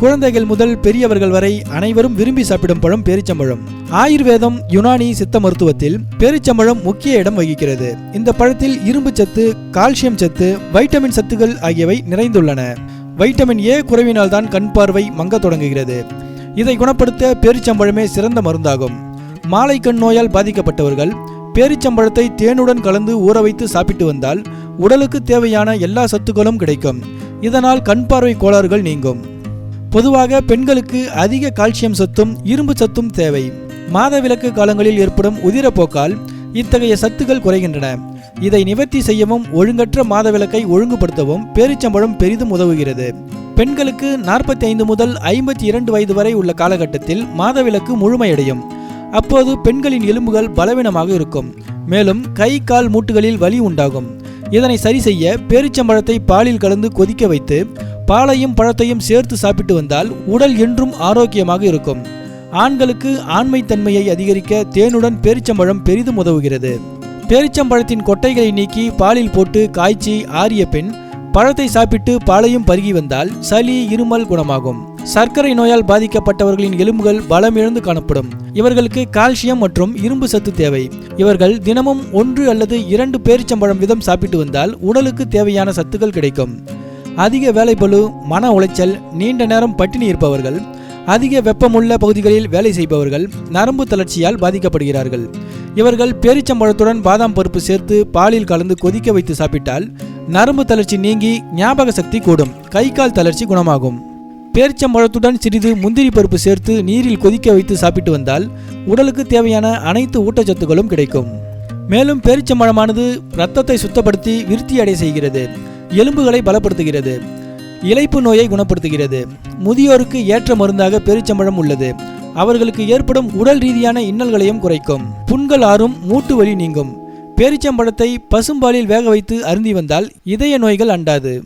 குழந்தைகள் முதல் பெரியவர்கள் வரை அனைவரும் விரும்பி சாப்பிடும் பழம் பேரிச்சம்பழம். ஆயுர்வேதம் யுனானி சித்த மருத்துவத்தில் பேரிச்சம்பழம் முக்கிய இடம் வகிக்கிறது. இந்த பழத்தில் இரும்பு சத்து கால்சியம் சத்து வைட்டமின் சத்துக்கள் ஆகியவை நிறைந்துள்ளன. வைட்டமின் ஏ குறைவினால்தான் கண் பார்வை மங்க தொடங்குகிறது. இதை குணப்படுத்த பேரிச்சம்பழமே சிறந்த மருந்தாகும். மாலை கண் நோயால் பாதிக்கப்பட்டவர்கள் பேரிச்சம்பழத்தை தேனுடன் கலந்து ஊற வைத்து சாப்பிட்டு வந்தால் உடலுக்கு தேவையான எல்லா சத்துக்களும் கிடைக்கும். இதனால் கண் பார்வை கோளாறுகள் நீங்கும். பொதுவாக பெண்களுக்கு அதிக கால்சியம் சத்தும் இரும்பு சத்தும் தேவை. மாதவிலக்கு காலங்களில் ஏற்படும் உதிரப்போக்கால் இத்தகைய சத்துக்கள் குறைகின்றன. இதை நிவர்த்தி செய்யவும் ஒழுங்கற்ற மாதவிலக்கை ஒழுங்குபடுத்தவும் பேரிச்சம்பழம் பெரிதும் உதவுகிறது. பெண்களுக்கு நாற்பத்தி ஐந்து முதல் ஐம்பத்தி இரண்டு வயது வரை உள்ள காலகட்டத்தில் மாதவிலக்கு முழுமையடையும். அப்போது பெண்களின் எலும்புகள் பலவீனமாக இருக்கும். மேலும் கை கால் மூட்டுகளில் வலி உண்டாகும். இதனை சரி செய்ய பேரிச்சம்பழத்தை பாலில் கலந்து கொதிக்க வைத்து பாலையும் பழத்தையும் சேர்த்து சாப்பிட்டு வந்தால் உடல் என்றும் ஆரோக்கியமாக இருக்கும். ஆண்களுக்கு ஆண்மைத்தன்மையை அதிகரிக்க தேனுடன் பேரிச்சம்பழம் பெரிதும் உதவுகிறது. பேரிச்சம்பழத்தின் கொட்டைகளை நீக்கி பாலில் போட்டு காய்ச்சி ஆறிய பின் பழத்தை சாப்பிட்டு பாலையும் பருகி வந்தால் சளி இருமல் குணமாகும். சர்க்கரை நோயால் பாதிக்கப்பட்டவர்களின் எலும்புகள் பலமிழந்து காணப்படும். இவர்களுக்கு கால்சியம் மற்றும் இரும்பு சத்து தேவை. இவர்கள் தினமும் ஒன்று அல்லது இரண்டு பேரிச்சம்பழம் விதம் சாப்பிட்டு வந்தால் உடலுக்கு தேவையான சத்துக்கள் கிடைக்கும். அதிக வேலைப்பழு மன உளைச்சல் நீண்ட நேரம் பட்டினி இருப்பவர்கள் அதிக வெப்பமுள்ள பகுதிகளில் வேலை செய்பவர்கள் நரம்பு தளர்ச்சியால் பாதிக்கப்படுகிறார்கள். இவர்கள் பேரிச்சம்பழத்துடன் பாதாம் பருப்பு சேர்த்து பாலில் கலந்து கொதிக்க வைத்து சாப்பிட்டால் நரம்பு தளர்ச்சி நீங்கி ஞாபக சக்தி கூடும் கை கால் தளர்ச்சி குணமாகும். பேரிச்சம்பழத்துடன் சிறிது முந்திரி பருப்பு சேர்த்து நீரில் கொதிக்க வைத்து சாப்பிட்டு வந்தால் உடலுக்கு தேவையான அனைத்து ஊட்டச்சத்துக்களும் கிடைக்கும். மேலும் பேரிச்சம்பழமானது இரத்தத்தை சுத்தப்படுத்தி விருத்தி அடை செய்கிறது. எலும்புகளை பலப்படுத்துகிறது. இழைப்பு நோயை குணப்படுத்துகிறது. முதியோருக்கு ஏற்ற மருந்தாக பேரிச்சம்பழம் உள்ளது. அவர்களுக்கு ஏற்படும் உடல் ரீதியான இன்னல்களையும் குறைக்கும். புண்கள் ஆறும் மூட்டு வலி நீங்கும். பேரிச்சம்பழத்தை பசும்பாலில் வேக வைத்து அருந்தி வந்தால் இதய நோய்கள் அண்டாது.